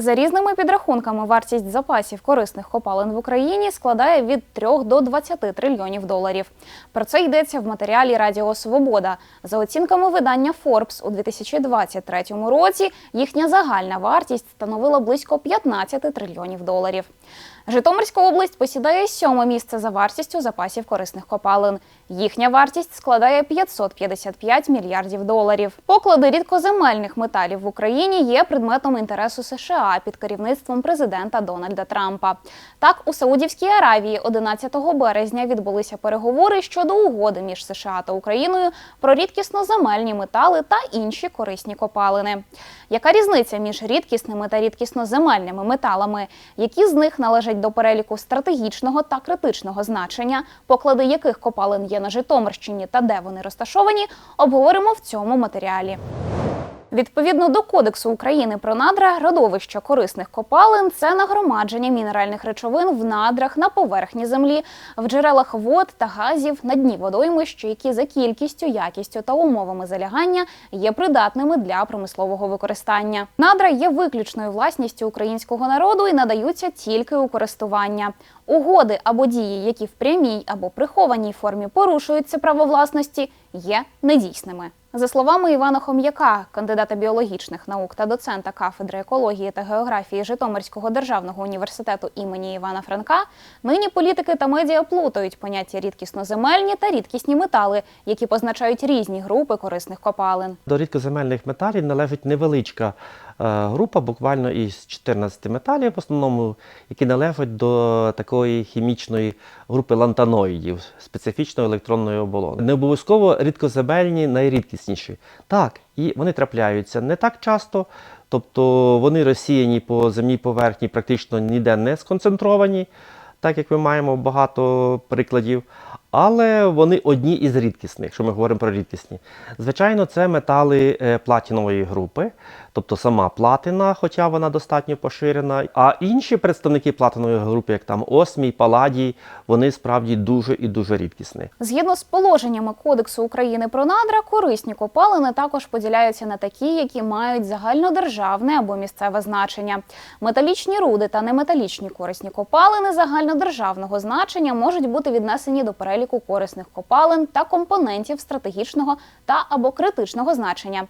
За різними підрахунками, вартість запасів корисних копалин в Україні складає від 3 до 20 трильйонів доларів. Про це йдеться в матеріалі Радіо Свобода. За оцінками видання Forbes, у 2023 році їхня загальна вартість становила близько 15 трильйонів доларів. Житомирська область посідає сьоме місце за вартістю запасів корисних копалин. Їхня вартість складає 555 мільярдів доларів. Поклади рідкоземельних металів в Україні є предметом інтересу США під керівництвом президента Дональда Трампа. Так, у Саудівській Аравії 11 березня відбулися переговори щодо угоди між США та Україною про рідкісноземельні метали та інші корисні копалини. Яка різниця між рідкісними та рідкісноземельними металами? Які з них належать до переліку стратегічного та критичного значення, поклади яких копалин є на Житомирщині та де вони розташовані, обговоримо в цьому матеріалі. Відповідно до Кодексу України про надра, родовища корисних копалин це нагромадження мінеральних речовин в надрах на поверхні землі, в джерелах вод та газів на дні водоймищ, які за кількістю, якістю та умовами залягання є придатними для промислового використання. Надра є виключною власністю українського народу і надаються тільки у користування. Угоди або дії, які в прямій або прихованій формі порушують це право власності, є недійсними. За словами Івана Хом'яка, кандидата біологічних наук та доцента кафедри екології та географії Житомирського державного університету імені Івана Франка, нині політики та медіа плутають поняття рідкісноземельні та рідкісні метали, які позначають різні групи корисних копалин. До рідкоземельних металів належить невеличка група, буквально із 14 металів, в основному, які належать до такої хімічної групи лантаноїдів, специфічної електронної оболони. Не обов'язково рідкоземельні найрідкісніші. Так, і вони трапляються не так часто, тобто вони розсіяні по земній поверхні, практично ніде не сконцентровані, так як ми маємо багато прикладів. Але вони одні із рідкісних, якщо ми говоримо про рідкісні. Звичайно, це метали е, платінової групи, тобто сама платина, хоча вона достатньо поширена. А інші представники платинової групи, як там осмій, паладій, вони справді дуже і дуже рідкісні. Згідно з положеннями Кодексу України про надра, корисні копалини також поділяються на такі, які мають загальнодержавне або місцеве значення. Металічні руди та неметалічні корисні копалини загальнодержавного значення можуть бути віднесені до переліку корисних копалин та компонентів стратегічного та або критичного значення.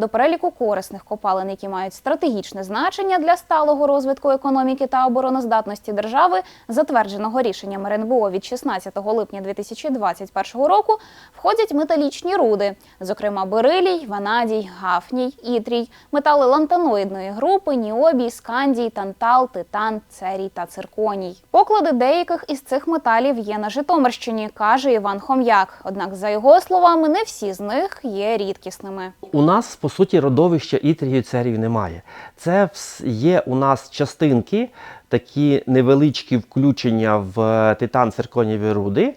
До переліку корисних копалин, які мають стратегічне значення для сталого розвитку економіки та обороноздатності держави, затвердженого рішенням РНБО від 16 липня 2021 року, входять металічні руди, зокрема берилій, ванадій, гафній, ітрій, метали лантаноїдної групи, ніобій, скандій, тантал, титан, церій та цирконій. Поклади деяких із цих металів є на Житомирщині, каже Іван Хом'як. Однак, за його словами, не всі з них є рідкісними. У нас, по суті, родовища ітрію церію немає. Це є у нас частинки, такі невеличкі включення в титан цирконіві руди,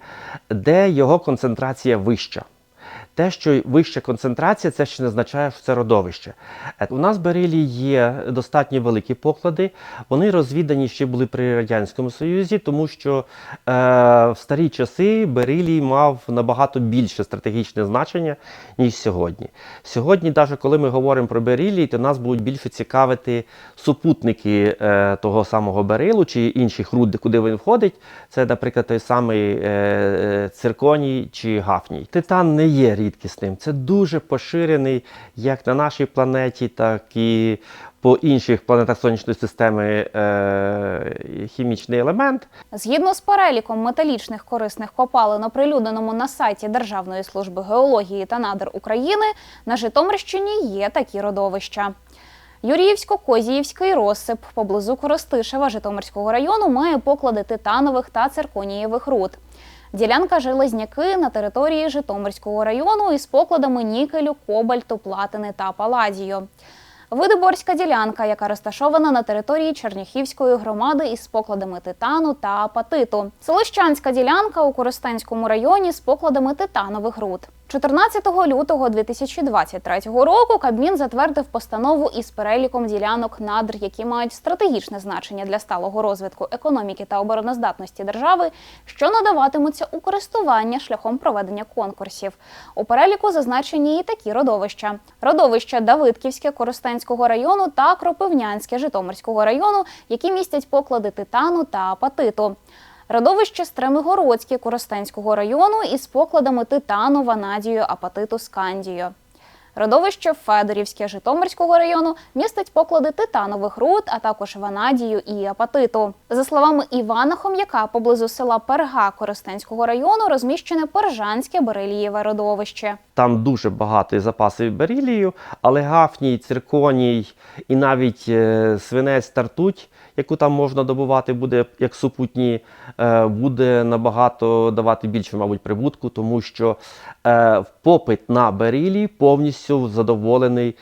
де його концентрація вища. Те, що вища концентрація, це ще не означає, що це родовище. Е, У нас берилі є достатньо великі поклади. Вони розвідані ще були при Радянському Союзі, тому що е, в старі часи берилій мав набагато більше стратегічне значення, ніж сьогодні. Сьогодні, навіть коли ми говоримо про берилій, то нас будуть більше цікавити супутники е, того самого берилу чи інших руд, куди він входить. Це, наприклад, той самий е, е, цирконій чи гафній. Титан не є рідкісним. Це дуже поширений як на нашій планеті, так і по інших планетах сонячної системи е, хімічний елемент. Згідно з переліком металічних корисних копалин, оприлюдненому на сайті Державної служби геології та надр України, на Житомирщині є такі родовища. Юріївсько-Козіївський розсип поблизу Коростишева Житомирського району має поклади титанових та цирконієвих руд. Ділянка Железняки на території Житомирського району із покладами нікелю, кобальту, платини та паладію. Видиборська ділянка, яка розташована на території Черняхівської громади із покладами титану та апатиту. Селищанська ділянка у Коростенському районі з покладами титанових руд. 14 лютого 2023 року Кабмін затвердив постанову із переліком ділянок надр, які мають стратегічне значення для сталого розвитку економіки та обороноздатності держави, що надаватимуться у користування шляхом проведення конкурсів. У переліку зазначені і такі родовища: родовища Давидківське Коростенського району та Кропивнянське Житомирського району, які містять поклади титану та апатиту. Родовище Стремигородське Коростенського району із покладами титану, ванадію, апатиту, скандію. Родовище Федорівське Житомирського району містить поклади титанових руд, а також ванадію і апатиту. За словами Івана Хом'яка, поблизу села Перга Коростенського району розміщене Пержанське берелієве родовище. Там дуже багато запасів берілію, але гафній, цирконій і навіть е, свинець тартуть, яку там можна добувати, буде як супутні, е, буде набагато давати більше, мабуть, прибутку, тому що е, попит на берілій повністю задоволений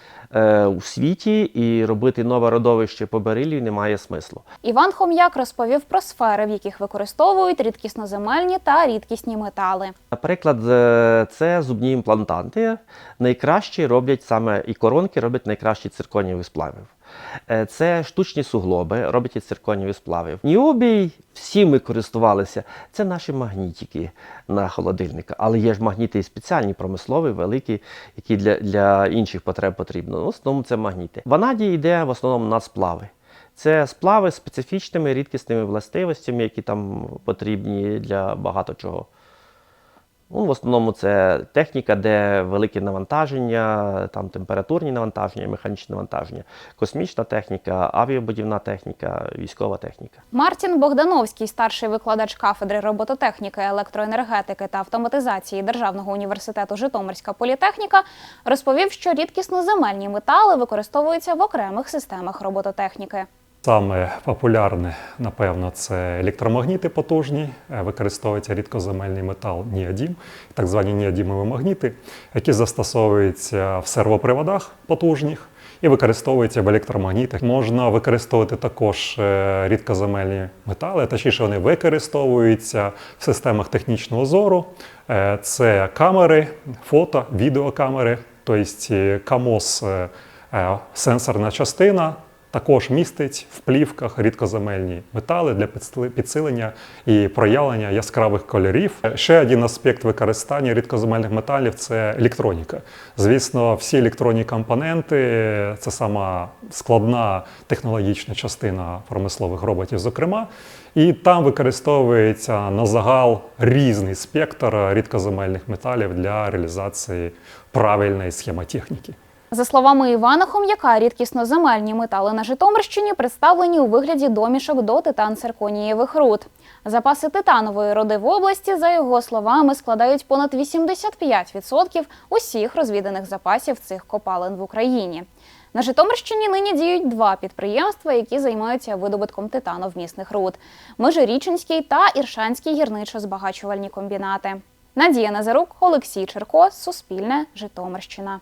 у світі, і робити нове родовище по берилію немає смислу. Іван Хом'як розповів про сфери, в яких використовують рідкісноземельні та рідкісні метали. Наприклад, е, це зубні імплантанти. Найкращі роблять саме і коронки роблять найкращі цирконів із Е, Це штучні суглоби, роблять і цирконіві сплавів. Ніобій всі ми користувалися. Це наші магнітики на холодильника. Але є ж магніти і спеціальні, промислові, великі, які для, для інших потреб потрібно. Ну, в основному це магніти. Ванадій йде в основному на сплави. Це сплави з специфічними рідкісними властивостями, які там потрібні для багато чого. Ну, в основному це техніка, де велике навантаження, там температурні навантаження, механічне навантаження, космічна техніка, авіабудівна техніка, військова техніка. Мартін Богдановський, старший викладач кафедри робототехніки, електроенергетики та автоматизації Державного університету Житомирська політехніка, розповів, що рідкісноземельні метали використовуються в окремих системах робототехніки. Саме популярне, напевно, це електромагніти потужні, Е, використовується рідкоземельний метал ніодім, так звані ніодімові магніти, які застосовуються в сервоприводах потужних і використовуються в електромагнітах. Можна використовувати також е, рідкоземельні метали, точніше вони використовуються в системах технічного зору. Е, Це камери, фото, відеокамери, тобто КАМОС сенсорна частина також містить в плівках рідкоземельні метали для підсилення і проявлення яскравих кольорів. Ще один аспект використання рідкоземельних металів це електроніка. Звісно, всі електронні компоненти це сама складна технологічна частина промислових роботів, зокрема. І там використовується на загал різний спектр рідкоземельних металів для реалізації правильної схемотехніки. За словами Івана Хом'яка, рідкісноземельні метали на Житомирщині представлені у вигляді домішок до титан-цирконієвих руд. Запаси титанової руди в області, за його словами, складають понад 85% усіх розвіданих запасів цих копалин в Україні. На Житомирщині нині діють два підприємства, які займаються видобутком титановмісних руд: Межирічинський та Іршанський гірничо-збагачувальні комбінати. Надія Назарук, Олексій Черко, Суспільне, Житомирщина.